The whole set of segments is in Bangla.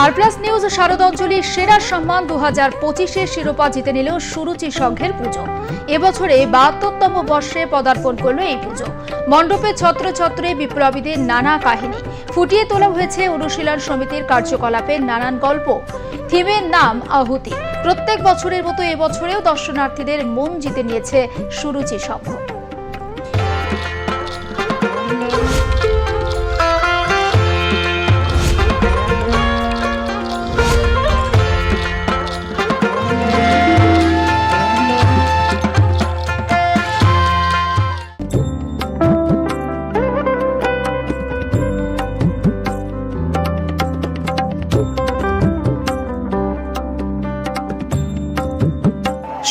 আর প্লাস নিউজ শারদাঞ্জলির সেরা সম্মান দু হাজার পঁচিশের শিরোপা জিতে নিল সুরুচি সংঘের পুজো। এবছরে বাহাত্তরতম বর্ষে পদার্পণ করল এই পুজো। মণ্ডপে ছত্র ছত্রে বিপ্লবীদের নানা কাহিনী। ফুটিয়ে তোলা হয়েছে অনুশীলন সমিতির কার্যকলাপের নানান গল্প। থিমের নাম আহুতি। প্রত্যেক বছরের মতো এবছরেও দর্শনার্থীদের মন জিতে নিয়েছে সুরুচি সংঘ।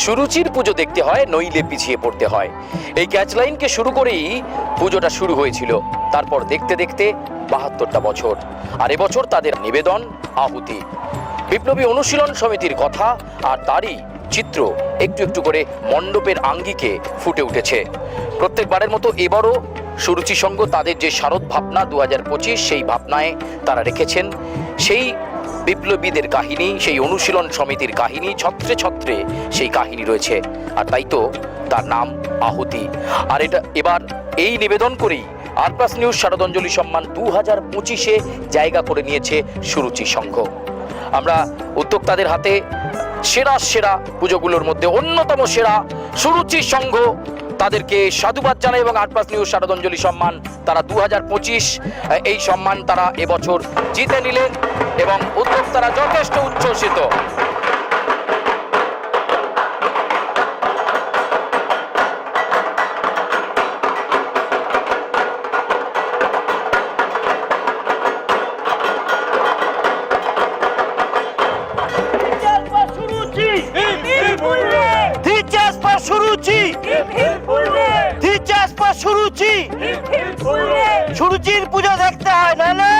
সুরুচির পুজো দেখতে হয়, নইলে পিছিয়ে পড়তে হয়। এই ক্যাচলাইনকে শুরু করেই পুজোটা শুরু হয়েছিল। তারপর দেখতে দেখতে বাহাত্তরটা বছর। আর এবছর তাদের নিবেদন আহুতি। বিপ্লবী অনুশীলন সমিতির কথা আর তারই চিত্র একটু একটু করে মণ্ডপের আঙ্গিকে ফুটে উঠেছে। প্রত্যেকবারের মতো এবারও সুরুচি সঙ্গ তাদের যে শারদ ভাবনা দু হাজার পঁচিশ সেই ভাবনায় তারা রেখেছেন। সেই বিপ্লবীদের কাহিনী, সেই অনুশীলন সমিতির কাহিনী, ছত্রে ছত্রে সেই কাহিনী রয়েছে। আর তাই তো তার নাম আহুতি। আর এটা এবার এই নিবেদন করেই প্লাস নিউজ শারদাঞ্জলি সম্মান দু হাজার পঁচিশে জায়গা করে নিয়েছে সুরুচি সংঘ। আমরা উদ্যোক্তাদের হাতে সেরা সেরা পুজোগুলোর মধ্যে অন্যতম সেরা সুরুচি সংঘ তাদেরকে সাধুবাদ জানাই এবং আট প্লাস নিউজ শারদাঞ্জলি সম্মান তারা দু হাজার পঁচিশ এই সম্মান তারা এবছর জিতে নিলেন এবং উদ্যোক্তারা যথেষ্ট উচ্ছ্বসিত Suruchi! Teachers for Teachers সুরুচির পূজা দেখতে হয় নাহলে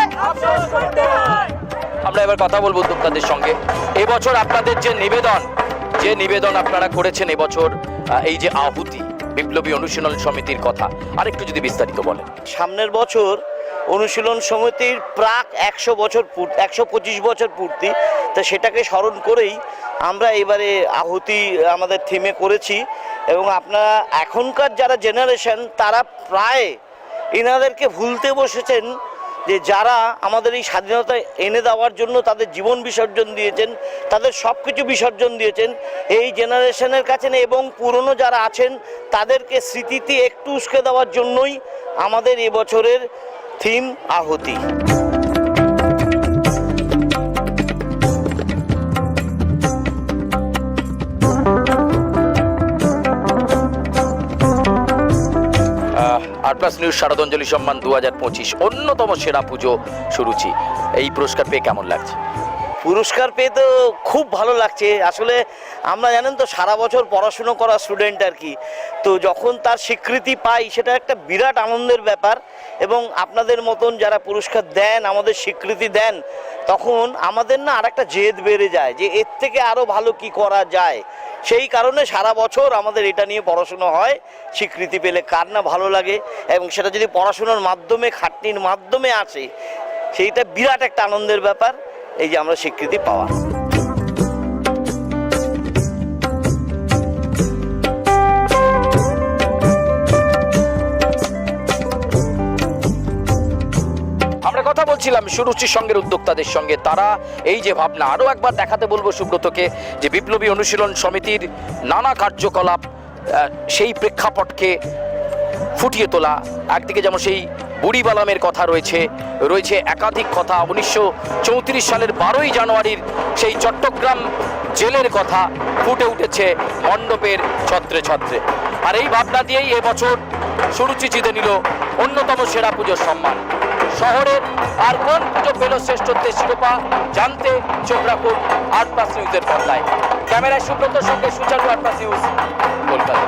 আমরা এবার কথা বলব উদ্যোক্তাদের সঙ্গে। এবছর আপনাদের যে নিবেদন যে নিবেদন আপনারা করেছেন এবছর এই যে আহুতি বিপ্লবী অনুশীলন সমিতির কথা আরেকটু যদি বিস্তারিত বলেন। সামনের বছর অনুশীলন সমিতির প্রাক একশো বছর একশো পঁচিশ বছর পূর্তি। তা সেটাকে স্মরণ করেই আমরা এবারে আহুতি আমাদের থিমে করেছি। এবং আপনারা এখনকার যারা জেনারেশন তারা প্রায় এনাদেরকে ভুলতে বসেছেন যে যারা আমাদের এই স্বাধীনতা এনে দেওয়ার জন্য তাদের জীবন বিসর্জন দিয়েছেন, তাদের সব কিছু বিসর্জন দিয়েছেন। এই জেনারেশনের কাছে এবং পুরনো যারা আছেন, তাদেরকে স্মৃতিতে একটু উস্কে দেওয়ার জন্যই আমাদের এবছরের থিম আহুতি। আর প্লাস নিউজ শারদাঞ্জলি সম্মান দু হাজার পঁচিশ, অন্যতম সেরা পুজো শুরুছি। এই পুরস্কার পেয়ে কেমন লাগছে? পুরস্কার পেয়ে তো খুব ভালো লাগছে। আসলে আমরা জানেন তো, সারা বছর পড়াশুনো করা স্টুডেন্ট আর কি। তো যখন তার স্বীকৃতি পাই, সেটা একটা বিরাট আনন্দের ব্যাপার এবং আপনাদের মতন যারা পুরস্কার দেন, আমাদের স্বীকৃতি দেন, তখন আমাদের না আর একটা জেদ বেড়ে যায় যে এর থেকে আরও ভালো কি করা যায়। সেই কারণে সারা বছর আমাদের এটা নিয়ে পড়াশুনো হয়, স্বীকৃতি পেলে কার না ভালো লাগে এবং সেটা যদি পড়াশুনোর মাধ্যমে, খাটনির মাধ্যমে আসে, সেইটা বিরাট একটা আনন্দের ব্যাপার। এই যে আমরা স্বীকৃতি পাওয়া। কথা বলছিলাম সুরুচি সঙ্গের উদ্যোক্তাদের সঙ্গে। তারা এই যে ভাবনা আরও একবার দেখাতে বলব সুব্রতকে যে বিপ্লবী অনুশীলন সমিতির নানা কার্যকলাপ সেই প্রেক্ষাপটকে ফুটিয়ে তোলা, একদিকে যেমন সেই বুড়ি বালামের কথা রয়েছে রয়েছে একাধিক কথা। উনিশশো চৌত্রিশ সালের বারোই জানুয়ারির সেই চট্টগ্রাম জেলের কথা ফুটে উঠেছে মণ্ডপের ছত্রে ছত্রে। আর এই ভাবনা দিয়েই এবছর সুরুচি জিতে নিল অন্যতম সেরা পুজোর সম্মান। শহরের আর কোন পুজো পেল শ্রেষ্ঠত্বের শিরোপা জানতে চোখ রাখুন আট প্লাস নিউজের পর্দায়। ক্যামেরায় সুব্রতর সঙ্গে সুচারু আট প্লাস নিউজ, কলকাতা।